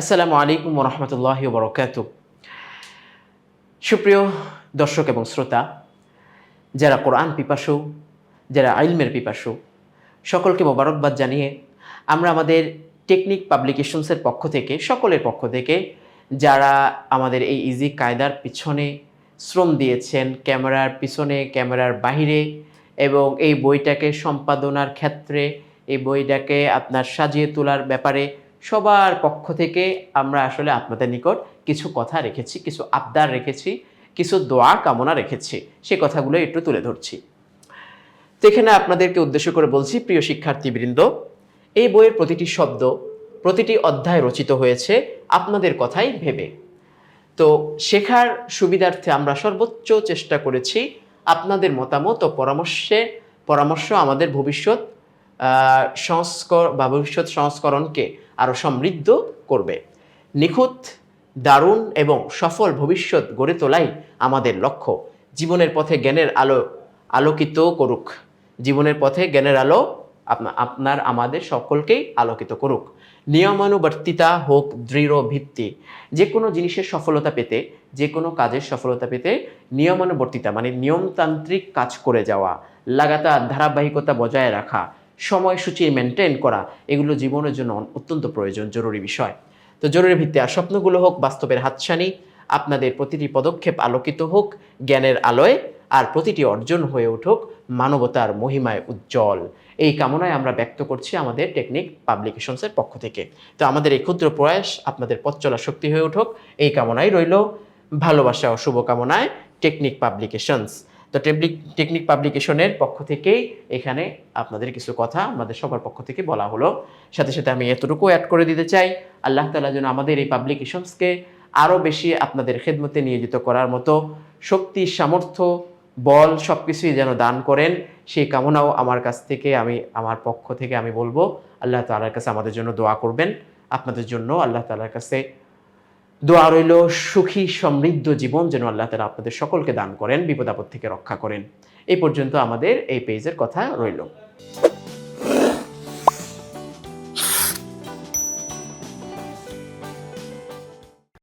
আসসালামু আলাইকুম রহমতুল্লাহ বরকাত সুপ্রিয় দর্শক এবং শ্রোতা, যারা কোরআন পিপাসু, যারা আইলমের পিপাসু, সকলকে মোবারকবাদ জানিয়ে আমরা আমাদের টেকনিক পাবলিকেশনসের পক্ষ থেকে, সকলের পক্ষ থেকে, যারা আমাদের এই ইজি কায়দার পিছনে শ্রম দিয়েছেন, ক্যামেরার পিছনে, ক্যামেরার বাহিরে, এবং এই বইটাকে সম্পাদনার ক্ষেত্রে, এই বইটাকে আপনার সাজিয়ে তোলার ব্যাপারে সবার পক্ষ থেকে আমরা আসলে আপনাদের নিকট কিছু কথা রেখেছি, কিছু আবদার রেখেছি, কিছু দোয়া কামনা রেখেছি, সে কথাগুলো একটু তুলে ধরছি। তো এখানে আপনাদেরকে উদ্দেশ্য করে বলছি, প্রিয় শিক্ষার্থীবৃন্দ, এই বইয়ের প্রতিটি শব্দ, প্রতিটি অধ্যায় রচিত হয়েছে আপনাদের কথাই ভেবে। তো শেখার সুবিধার্থে আমরা সর্বোচ্চ চেষ্টা করেছি আপনাদের মতামত ও পরামর্শে, পরামর্শ আমাদের ভবিষ্যৎ সংস্কর, বা ভবিষ্যৎ সংস্করণকে আরও সমৃদ্ধ করবে। নিখুঁত, দারুণ এবং সফল ভবিষ্যৎ গড়ে তোলাই আমাদের লক্ষ্য। জীবনের পথে জ্ঞানের আলো, আলোকিত করুক। জীবনের পথে জ্ঞানের আলো আপনা- আপনার, আমাদের সকলকেই আলোকিত করুক। নিয়মানুবর্তিতা হোক, দৃঢ় ভিত্তি। যে কোনো জিনিসের সফলতা পেতে, যে কোনো কাজের সফলতা পেতে নিয়মানুবর্তিতা মানে নিয়মতান্ত্রিক কাজ করে যাওয়া, লাগাতার ধারাবাহিকতা বজায় রাখা সময়সূচি মেনটেন করা, এগুলো জীবনের জন্য অত্যন্ত প্রয়োজন, জরুরি বিষয়। তো জরুরি ভিত্তি আর স্বপ্নগুলো হোক, বাস্তবের হাতছানি, আপনাদের প্রতিটি পদক্ষেপ আলোকিত হোক, জ্ঞানের আলোয়, আর প্রতিটি অর্জন হয়ে উঠুক, মানবতার মহিমায় উজ্জ্বল। এই কামনায় আমরা ব্যক্ত করছি আমাদের টেকনিক পাবলিকেশনসের পক্ষ থেকে। তো আমাদের এই ক্ষুদ্র প্রয়াস, আপনাদের পথ চলা শক্তি হয়ে উঠুক, এই কামনাই রইল। ভালোবাসা ও শুভকামনায় টেকনিক পাবলিকেশনস। তো টেকনিক টেকনিক পাবলিকেশনের পক্ষ থেকেই এখানে আপনাদের কিছু কথা আমাদের সবার পক্ষ থেকে বলা হলো। সাথে সাথে আমি এতটুকু অ্যাড করে দিতে চাই, আল্লাহ তালা যেন আমাদের এই পাবলিকেশনসকে আরও বেশি আপনাদের খেদমতে নিয়োজিত করার মতো শক্তি, সামর্থ্য, বল সব কিছুই যেন দান করেন, সেই কামনাও আমার কাছ থেকে আমি, আমার পক্ষ থেকে আমি বলব। আল্লাহ তালার কাছে আমাদের জন্য দোয়া করবেন। আপনাদের জন্য আল্লাহ তালার কাছে দোয়া রইল, সুখী, সমৃদ্ধ জীবন যেন আল্লাহ তালা আপনাদের সকলকে দান করেন, বিপদ আপদ থেকে রক্ষা করেন। এই পর্যন্ত আমাদের এই পেজের কথা রইল।